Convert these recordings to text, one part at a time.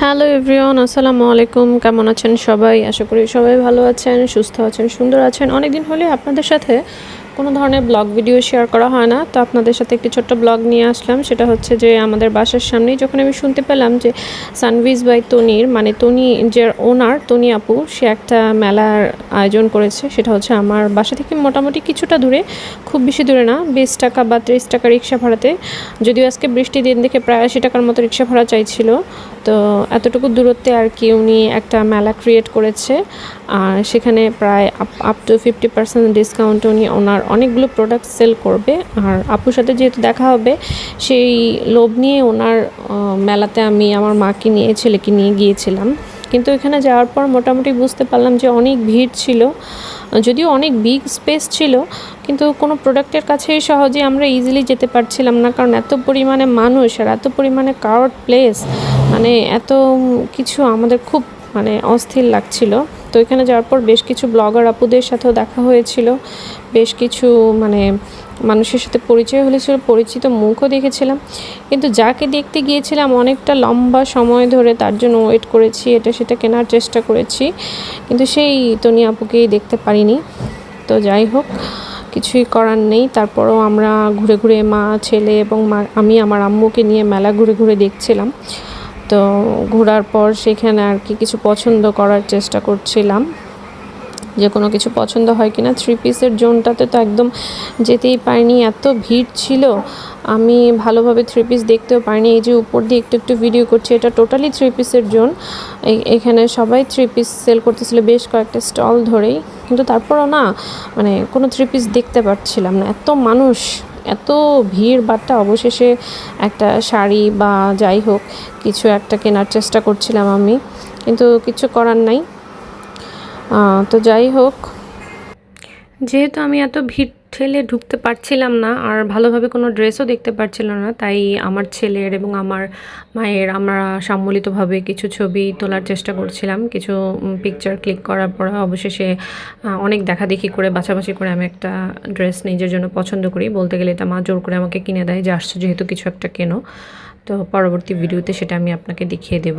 Hello everyone, আসসালামু আলাইকুম। কেমন আছেন সবাই? আশা করি সবাই ভালো আছেন, সুস্থ আছেন, সুন্দর আছেন। অনেকদিন হলে আপনাদের সাথে কোনো ধরনের ব্লগ ভিডিও শেয়ার করা হয় না। তো আপনাদের সাথে একটি ছোট্ট ব্লগ নিয়ে আসলাম। সেটা হচ্ছে যে আমাদের বাসার সামনেই যখন আমি শুনতে পেলাম যে সানভিজ বাই তনির মানে তনি যে ওনার, তনি আপু, সে একটা মেলার আয়োজন করেছে। সেটা হচ্ছে আমার বাসা থেকে মোটামুটি কিছুটা দূরে, খুব বেশি দূরে না, বিশ টাকা বা ত্রিশ টাকা রিক্সা ভাড়াতে। যদিও আজকে বৃষ্টি দিন দেখে প্রায় আশি টাকার মতো রিক্সা ভাড়া চাইছিল। তো এতটুকু দূরত্বে আর কি উনি একটা মেলা ক্রিয়েট করেছে। আর সেখানে প্রায় up to fifty percent discount উনি ওনার অনেকগুলো প্রোডাক্ট সেল করবে। আর আপুর সাথে যেহেতু দেখা হবে, সেই লোভ নিয়ে ওনার মেলাতে আমি আমার মাকে নিয়ে, ছেলেকে নিয়ে গিয়েছিলাম। কিন্তু এখানে যাওয়ার পর মোটামুটি বুঝতে পারলাম যে অনেক ভিড় ছিল। যদিও অনেক বিগ স্পেস ছিল, কিন্তু কোনো প্রোডাক্টের কাছেই সহজে আমরা ইজিলি যেতে পারছিলাম না। কারণ এত পরিমাণে মানুষ আর এত পরিমাণে কার্ড প্লেস মানে এত কিছু আমাদের খুব মানে অস্থির লাগছিল। তো এখানে যাওয়ার পর বেশ কিছু ব্লগার আপুদের সাথেও দেখা হয়েছিল। বেশ কিছু মানে মানুষের সাথে পরিচয় হয়েছিল, পরিচিত মুখও দেখেছিলাম। কিন্তু যাকে দেখতে গিয়েছিলাম অনেকটা লম্বা সময় ধরে তার জন্য ওয়েট করেছি, এটা সেটা কেনার চেষ্টা করেছি। কিন্তু সেই তনি আপুকেই দেখতে পারিনি। তো যাই হোক, কিছুই করার নেই। তারপরও আমরা ঘুরে ঘুরে মা, ছেলে এবং মা, আমি, আমার আম্মুকে নিয়ে মেলা ঘুরে ঘুরে দেখছিলাম। তো ঘোরার পর সেখানে আর কি কিছু পছন্দ করার চেষ্টা করছিলাম। যে কোনো কিছু পছন্দ হয় কি না থ্রি পিসের জোনটাতে তো একদম যেতেই পারিনি, এত ভিড় ছিল। আমি ভালোভাবে থ্রি পিস দেখতেও পারিনি, এই যে উপর দিয়ে একটু একটু ভিডিও করছি, এটা টোটালি থ্রি পিসের জোন। এখানে সবাই থ্রি পিস সেল করতেছিল বেশ কয়েকটা স্টল ধরেই, কিন্তু তারপরও না মানে কোনো থ্রি পিস দেখতে পাচ্ছিলাম না, এত মানুষ। এত ভিড় বাট্টা অবশেষে একটা শাড়ি বা যাই হোক, কিছু একটা কেনার চেষ্টা করছিলাম আমি, কিন্তু কিছু করার নাই। তো যাই হোক। যেহেতু আমি এত ভিড় ঠেলে ঢুকতে পারছিলাম না আর ভালোভাবে কোনো ড্রেসও দেখতে পারছিলাম না। তাই আমার ছেলের এবং আমার মায়ের আমরা সম্মিলিতভাবে কিছু ছবি তোলার চেষ্টা করছিলাম। কিছু পিকচার ক্লিক করার পর অবশেষে অনেক দেখাদেখি করে, বাছাবাছি করে আমি একটা ড্রেস নিজের জন্য পছন্দ করি। বলতে গেলে এটা মা জোর করে আমাকে কিনে দেয় যে, আসছে যেহেতু কিছু একটা কেনো। তো পরবর্তী ভিডিওতে সেটা আমি আপনাকে দেখিয়ে দেব।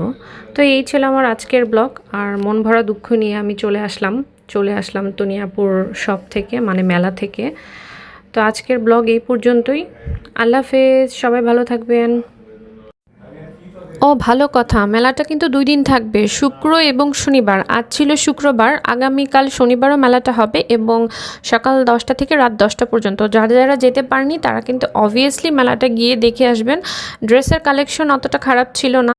তো এই ছিল আমার আজকের ব্লগ আর মন ভরা দুঃখ নিয়ে আমি চলে আসলাম। চলে আসলাম তনিয়াপুর শপ থেকে মানে মেলা থেকে। তো আজকের ব্লগ এই পর্যন্তই। আল্লাহ হাফেজ, সবাই ভালো থাকবেন। ও, ভালো কথা। মেলাটা কিন্তু দুই দিন থাকবে, শুক্র এবং শনিবার। আজ ছিল শুক্রবার, আগামীকাল শনিবারও মেলাটা হবে এবং সকাল দশটা থেকে রাত দশটা পর্যন্ত। যারা যারা যেতে পারেনি, তারা কিন্তু অবভিয়াসলি মেলাটা গিয়ে দেখে আসবেন। ড্রেসের কালেকশন অতটা খারাপ ছিল না।